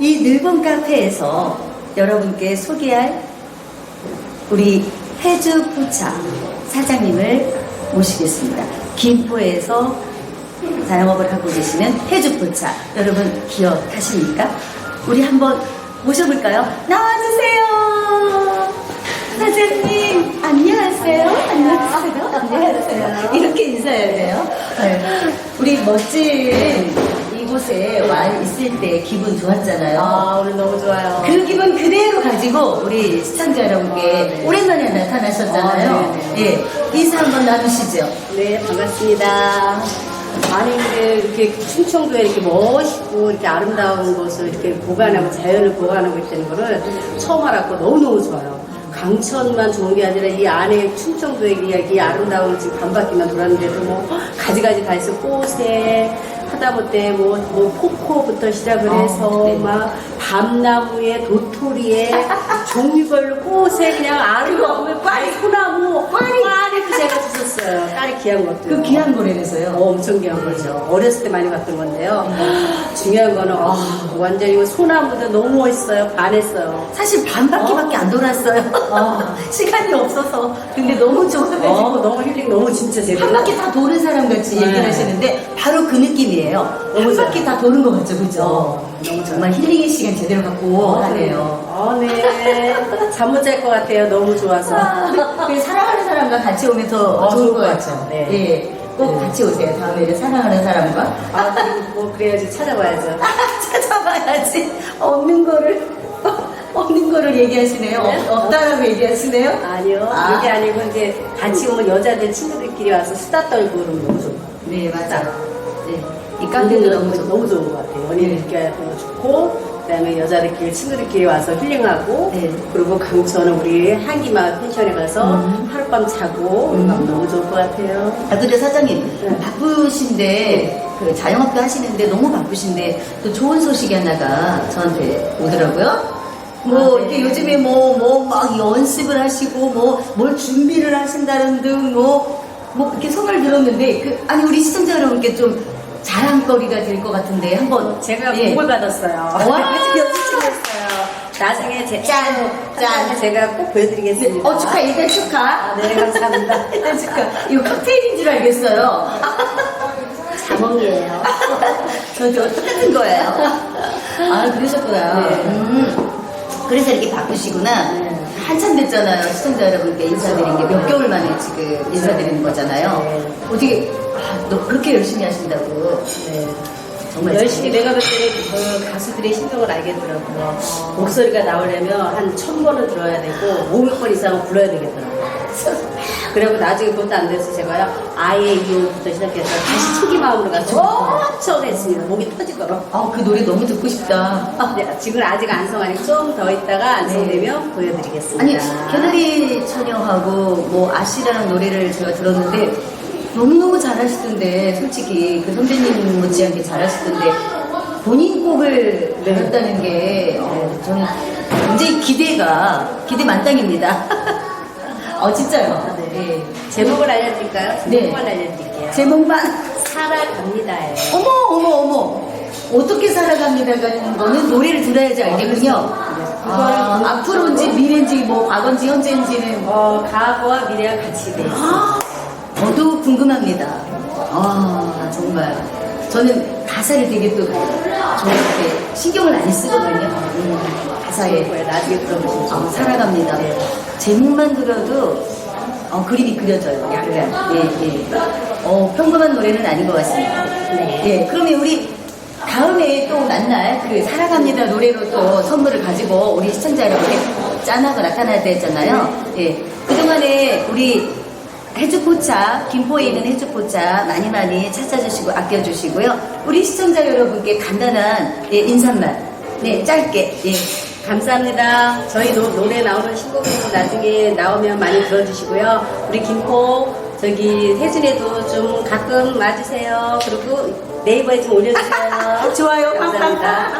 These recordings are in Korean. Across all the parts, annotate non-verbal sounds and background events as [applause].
이 늙은 카페에서 여러분께 소개할 우리 해주 포차 사장님을 모시겠습니다. 김포에서 자영업을 하고 계시는 해주 포차 여러분 기억하십니까? 우리 한번 모셔볼까요? 나와주세요. 사장님 안녕하세요. 안녕하세요. 안녕하세요. 이렇게 인사해야 돼요. 네. 우리 멋진 이곳에 와 있을 때 기분 좋았잖아요. 아, 오늘 너무 좋아요. 그 기분 그대로 가지고 우리 시청자 여러분께 아, 네. 오랜만에 나타나셨잖아요. 아, 네, 예, 인사 한번 나누시죠. 네, 반갑습니다. 아니, 근데 이렇게 충청도에 이렇게 멋있고 이렇게 아름다운 곳을 이렇게 보관하고 자연을 보관하고 있다는 거를 처음 알았고 너무너무 좋아요. 강천만 좋은 게 아니라 이 안에 충청도의 이, 이 아름다운 지금 반바퀴만 돌았는데도 뭐 가지가지 다 있어. 꽃에 하다 못해 뭐, 뭐 코코부터 시작을 해서 아, 네. 막 밤나무에 도토리에 종류별로 꽃에 그냥 아름다운 꽈리 소나무 꽈리도 제가 주셨어요. 꽈리 귀한 것도. 그 귀한 거래에서요. 어, 엄청 귀한 거죠. 어렸을 때 많이 봤던 건데요. [gasps] 중요한 거는 아, 완전 이거 소나무도 너무 멋있어요. 반했어요. 사실 반 바퀴밖에 안 돌았어요. 아. [laughs] 시간이 없어서. 근데 너무 좋아가지고. 어, 너무 힐링 너무 진짜 제대로. 한 바퀴 다 도는 사람 같이 네. 얘기를 하시는데 바로 그 느낌이에요. 한 너무 바퀴 다 도는 것 같죠, 그죠? 어, 너무 정말 힐링의 시간 제대로 갖고 하네요. 잠 못 잘 것 같아요. 너무 좋아서. 그 사랑하는 사람과 같이 오면 더 어, 좋을 것것 같죠. 네. 예, 꼭 네. 같이 오세요. 다음에는 사랑하는 사람과 아, 뭐 그래야지 찾아봐야죠. [laughs] 찾아봐야지. 없는 거를 [laughs] 없는 거를 얘기하시네요. 네? 없, 없다라고 얘기하시네요. 아니요. 아. 그게 아니고 이제 같이 오면 여자들 친구들끼리 와서 수다 떨고 그러면 너무 좋고. 네, 맞아. 네, 이 카페도 너무 좋고. 너무 좋은 것 같아요. 연인들끼리 하고 좋고, 그다음에 여자들끼리 친구들끼리 와서 힐링하고, 네. 그리고 강천은 우리 한기마을 펜션에 가서 음. 하룻밤 자고 음. 너무 좋을 것 같아요. 아, 근데 사장님, 네. 바쁘신데, 그 자영업도 하시는데 너무 바쁘신데, 또 좋은 소식이 하나가 저한테 오더라고요. 뭐, 아, 네. 이렇게 요즘에 뭐, 뭐, 막 연습을 하시고, 뭐, 뭘 준비를 하신다는 등, 뭐, 뭐, 그렇게 소문을 들었는데, 그, 아니, 우리 시청자 여러분께 좀 자랑거리가 될 것 같은데, 한번. 제가 예. 공을 받았어요. 와! [laughs] 연습했어요. 나중에 제, 짠! 짠! 제가 꼭 보여드리겠습니다. 어, 축하, 일단 축하. 아, 네, 감사합니다. [laughs] 일단 축하. 이거 칵테일인 줄 알겠어요. [laughs] 자몽이에요. 저도 똑같은 거예요. 아, 그러셨구나. 네. 음, 그래서 이렇게 바쁘시구나. 네. 한참 됐잖아요. 시청자 여러분께 인사드린 게 몇 개월 만에 지금 인사드리는 거잖아요. 네. 어떻게, 아, 너 그렇게 열심히 하신다고. 네. 정말 열심히 내가 볼 때는 그 가수들의 심정을 알겠더라고요. 목소리가 나오려면 한 천 번은 들어야 되고 500번 이상은 불러야 되겠더라고요. 그리고 [laughs] 나중에 그것도 안 돼서 제가요 아예 이호부터 시작해서 다시 초기 마음으로 가서 엄청 했습니다. 목이 터지도록. 아, 그 노래 너무 듣고 싶다. 네, 지금 아직 안성 아니고 좀더 있다가 안성되면 보여드리겠습니다. 아니, 개나리 처녀하고 뭐 아시라는 노래를 제가 들었는데 너무너무 잘하시던데 솔직히 그 선배님 못지않게 잘하시던데 본인 곡을 네. 내렸다는 게 어, 저는 굉장히 기대가 기대 만땅입니다. [laughs] 어 진짜요. 네. 네. 제목을 알려드릴까요? 네. 제목만 알려드릴게요. 제목만 살아갑니다예요. 어머 어머 어머 어떻게 살아갑니다라는 거는 노래를 들어야지 알겠군요. 아, 앞으로인지 미래인지 뭐 과거인지 현재인지는 어, 과거와 미래가 같이 돼 있어요. 아, 저도 궁금합니다. 아, 정말. 저는 가사를 되게 또 저렇게 신경을 많이 쓰거든요. 음, 가사에. 나중에 들어보시면 아, 살아갑니다. 네. 제목만 들어도 어, 그림이 그려져요. 약간. 예, 예. 어, 평범한 노래는 아닌 것 같습니다. 네. 예, 그러면 우리 다음에 또 만날 그 사랑합니다 노래로 또 선물을 가지고 우리 시청자 여러분께 짠하고 나타날 때 했잖아요. 예. 그동안에 우리 해주포차, 김포에 있는 해주포차 많이 많이 찾아주시고 아껴주시고요. 우리 시청자 여러분께 간단한 예, 인사말, 네, 짧게, 예. 감사합니다. 저희 노, 노래 나오는 신곡은 나중에 나오면 많이 들어주시고요. 우리 김포 저기 혜준에도 좀 가끔 와주세요. 그리고 네이버에 좀 올려주세요. [laughs] 좋아요. 감사합니다.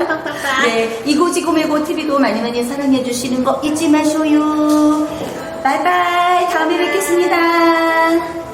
네, 이고지고메고 TV도 많이 많이 사랑해 주시는 거 잊지 마쇼요. 바이바이. 다음에 뵙겠습니다.